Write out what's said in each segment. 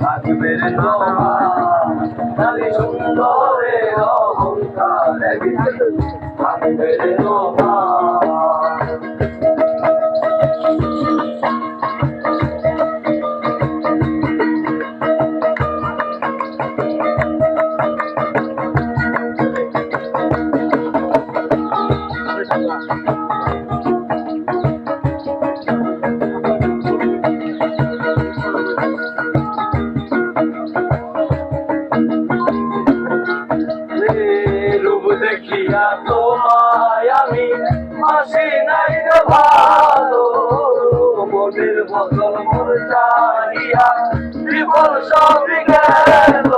থাকবে তোমার। সুন্দরের অহংকার থাকবে তোমার। দেখিয়া তোমায় আমি হাসি নাই রে ভালো। মনের বদল মোর জানিয়া বিফল সব গেল।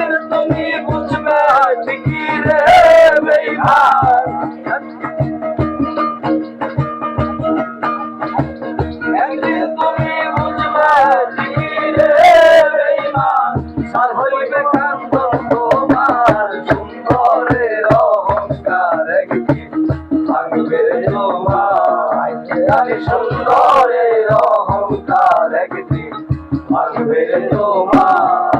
একদিন তুমি বুঝবে ঠিকই রে বেইমান। একদিন তুমি বুঝবে ঠিকই রে বেইমান। সার হইবে কান্দ তোমার, সুন্দরের অহংকার একদিন ভাঙবে তোমার আরে সুন্দরের অহংকার একদিন ভাঙবে তোমার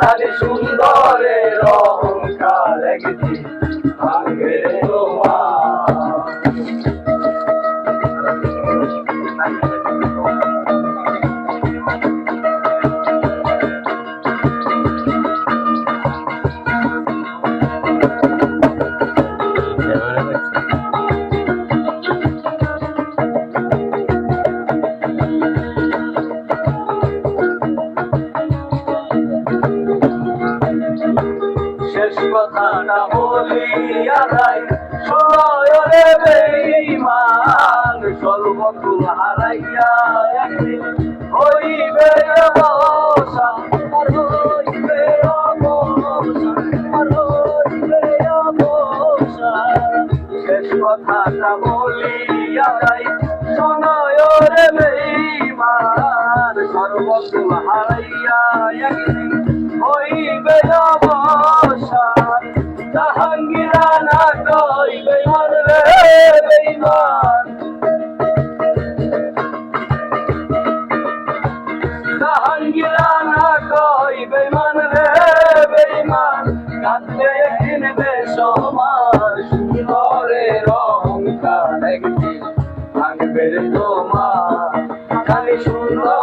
আরে সুন্দরের বলিয়া যাই সয়রে বেঈমান, সর্বকুল হারাইয়া একদিন হইবে অবসান আর হইবে অবসান আর হইবে অবসান শেষ কথাটা বলিয়া যাই সনয়রে বেঈমান, সর্বকুল হারাইয়া একদিন হইবে অবসান বেঈমান। জাহাঙ্গীরা না কই বেঈমান রে বেঈমান কাঁদবে একদিন বেসমান সুন্দরের অহংকার একদিন ভাঙবে তোমার। খালি সুন্দর